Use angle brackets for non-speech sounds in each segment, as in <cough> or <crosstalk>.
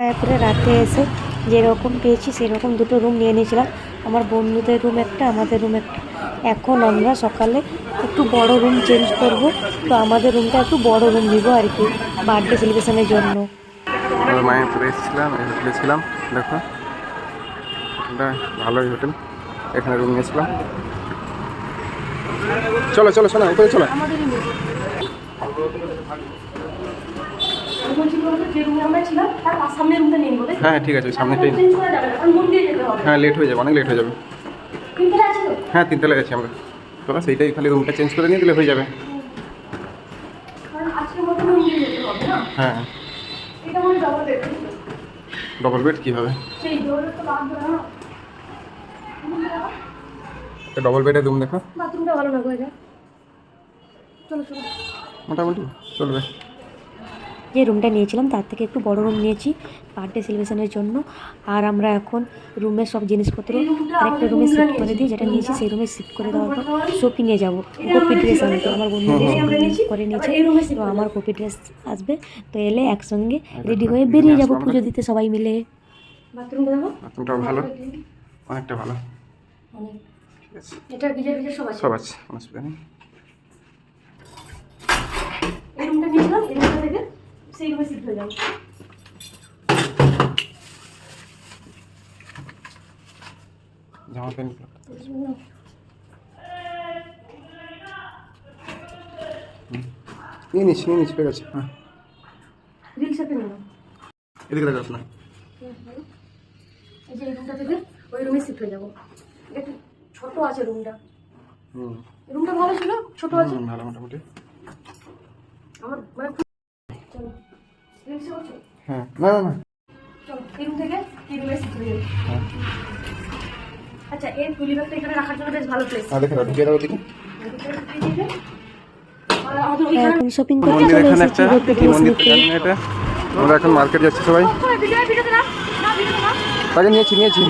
তারপরে রাতে এসে যেরকম পেয়েছি সেরকম দুটো রুম নিয়ে নিয়েছিলাম। আমার বন্ধুদের রুম একটা, আমাদের রুম একটা। এখন আমরা সকালে একটু বড় রুম চেঞ্জ করব। তো আমাদের রুমটা একটু বড় রুম নিব আর কি বার্থডে সেলিব্রেশনের জন্য। মায়াপুরে এসেছিলাম হোটেলে ছিলাম, দেখো। ভালোই হোটেল এখানে রুম নিয়েছিলাম। চলো চলো, শোনো উপরে চলো। হ্যাঁ ঠিক আছে ওই সামনেটাই হ্যাঁ লেট হয়ে যাবে অনেক লেট হয়ে যাবে। হ্যাঁ তিনতলায় আছি আমরা চলো সেইটাই খালি রুমটা চেঞ্জ করে নিয়ে দিলে হয়ে যাবে। হ্যাঁ। ডবল বেড কী হবে ডবল বেডের রুম দেখো। বাথরুমটা ভালো না মোটামুটি চলবে। যে রুমটা নিয়েছিলাম তার থেকে একটু বড় রুম নিয়েছি বার্থডে সেলিব্রেশনের জন্য। আর আমরা এখন রুমের সব জিনিসপত্র আরেকটা রুমে শিফট করে দিই যেটা নিয়েছি সেই রুমে শিফট করে দেওয়ার পর শপিংয়ে যাব কপি ড্রেস আনতে। আমার বন্ধুদের করে নিয়েছে তো আমার কপি ড্রেস আসবে। তো এলে একসঙ্গে রেডি হয়ে বেরিয়ে যাব পুজো দিতে সবাই মিলে। বাথরুমটা ভালো। অনেকটা ভালো। ঠিক এটা গিজার গিজার সব আছে? সব আছে অসুবিধা নেই এই রুমটা নিয়েছিলাম এই রুমটা থেকে সেই রুমে শিফট হয়ে যাব। জামা প্যান্ট নিয়ে নিস নিয়ে নিস ঠিক আছে হ্যাঁ। রিল সাথে নিলাম এদিকে দেখা না। এই যে এই রুমটা থেকে ওই রুমে শিফট হয়ে যাব। একটু ছোট আছে রুমটা? হুম। রুমটা ভালো ছিল? ছোট আছে? ভালো মোটামুটি। আমার মানে চলো। হ্যাঁ না না না চলো এই রুম থেকে এই রুমে শিফট হয়ে যাব হ্যাঁ আচ্ছা এই টুলি ব্যাগটা এখানে রাখার জন্য বেশ ভালো প্লেস হ্যাঁ দেখে দাও দাও ওদিকে শপিং মন্দির কি এটা আমরা এখন মার্কেট যাচ্ছি সবাই তাকে নিয়েছি নিয়েছি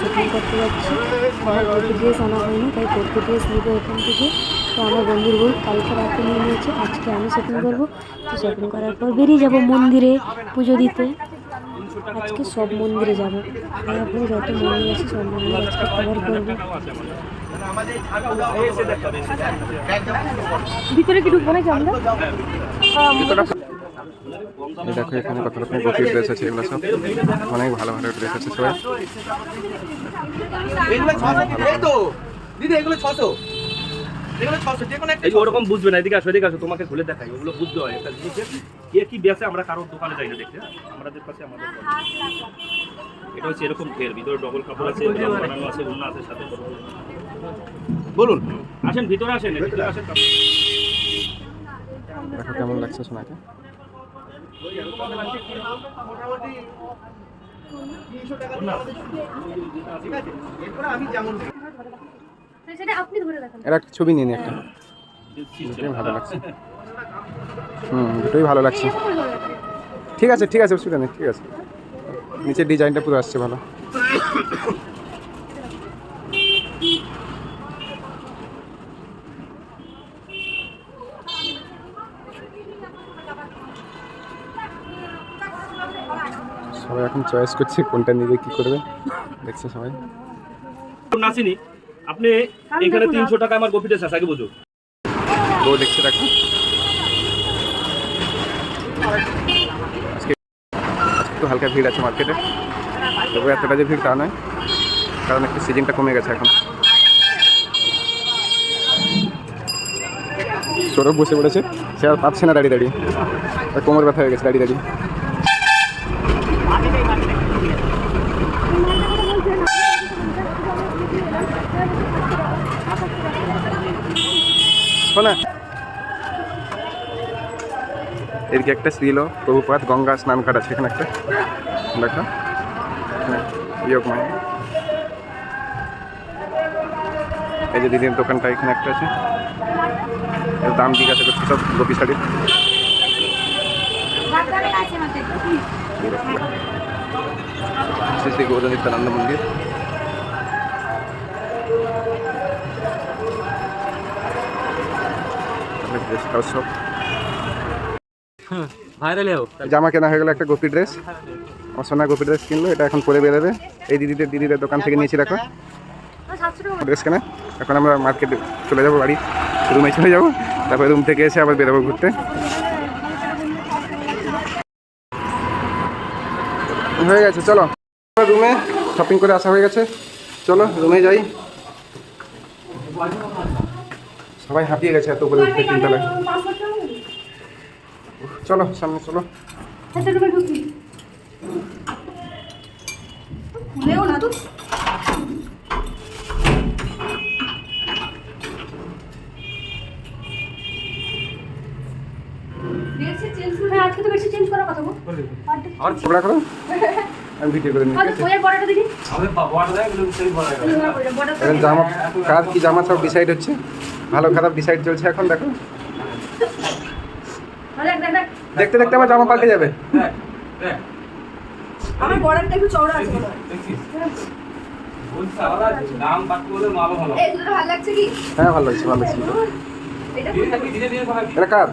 শপিং করতে যাচ্ছি। আমার ড্রেস আনা হয়নি, তাই কপি ড্রেস নেব এখান থেকে। তো আমার বন্ধুর বই কালকে রাতে নিয়ে নিয়েছে, আজকে আমি শপিং করব। তো শপিং করার পর বেরিয়ে যাব মন্দিরে পুজো দিতে। আজকে সব মন্দিরে যাব। মায়াপুরে যত মন্দির আছে, সব মন্দির আজকে কভার করব। ভিতরে কি ঢুকবো নাকি আমরা? দেখো এখানে কত রকমের গোপী ড্রেস আছে এগুলো সব অনেক ভালো ভালো ড্রেস আছে সবাই। দিদি এগুলো ছশো এগুলো ছশো যে কোনো একটা এই ওরকম বুঝবে না এদিকে আসো এদিকে আসো তোমাকে খুলে দেখাই ওগুলো বুঝতে হয়। একটা জিনিসের কে কি বেচে আমরা কারোর দোকানে যাই না দেখতে। আমাদের কাছে আমাদের এটা হচ্ছে এরকম ফের ভিতরে ডবল কাপড় আছে বানানো আছে অন্য আছে সাথে বলুন। আসেন ভিতরে আসেন ভিতরে আসেন। দেখো কেমন লাগছে এর একটা ছবি নিয়ে একটা। ভালো লাগছে। হুম, দুটোই ভালো লাগছে। ঠিক আছে ঠিক আছে, অসুবিধা নেই, ঠিক আছে। নিচের ডিজাইনটা পুরো আসছে ভালো। সবাই এখন চয়েস করছে কোনটা নিবে কি করবে। দেখছে সবাই। নাসিনি আপনি এখানে তিনশো টাকা আমার কপিটা আছে আগে বুঝো। বউ দেখছে আজকে একটু হালকা ভিড় আছে মার্কেটে তবে এতটা যে ভিড় তা নয় কারণ একটু সিজনটা কমে গেছে এখন। সৌরভ বসে পড়েছে সে আর পাচ্ছে না দাঁড়িয়ে দাঁড়িয়ে। তার কোমর ব্যথা হয়ে গেছে দাঁড়িয়ে দাঁড়িয়ে। শোনা এদিকে একটা শ্রীল প্রভুপাত গঙ্গা স্নান ঘাট আছে এখানে একটা। দেখো। হ্যাঁ, ইয়োগ মায়া এই যে দিদির দোকানটা এখানে একটা আছে। এর দাম জিজ্ঞাসা করছি সব গোপী শাড়ির শ্রী শ্রী গৌরনিত্যানন্দ মন্দির। জামা কেনা হয়ে গেল একটা গোপি ড্রেস আমার সোনা গোপি ড্রেস কিনলো এটা এখন পরে বেরোবে। এই দিদিদের দিদিদের দোকান থেকে নিয়েছি দেখো। ড্রেস কেনা। এখন আমরা মার্কেটে চলে যাব বাড়ি। রুমে চলে যাব। তারপরে রুম থেকে এসে আবার বেরোবো ঘুরতে। হয়ে গেছে চলো। রুমে শপিং করে আসা হয়ে গেছে। চলো রুমে যাই। সবাই হাঁপিয়ে গেছে এত উপরে উঠতে তিনতলায়। চলো সামনে চলো। গো। ঝগড়া করো? <laughs> আমি ভিডিও করে এখন জামা কার কি জামা সব ডিসাইড হচ্ছে? ভালো খারাপ ডিসাইড চলছে এখন দেখো। দেখ দেখ দেখ। দেখতে দেখতে আমার জামা পাল্টে যাবে। আমার বর্ডারটা একটু চওড়া আছে হয়। ভালো। লাগছে কি? হ্যাঁ ভালো লাগছে ভালো লাগছে। এটা ধীরে ধীরে ধীরে এটা কার?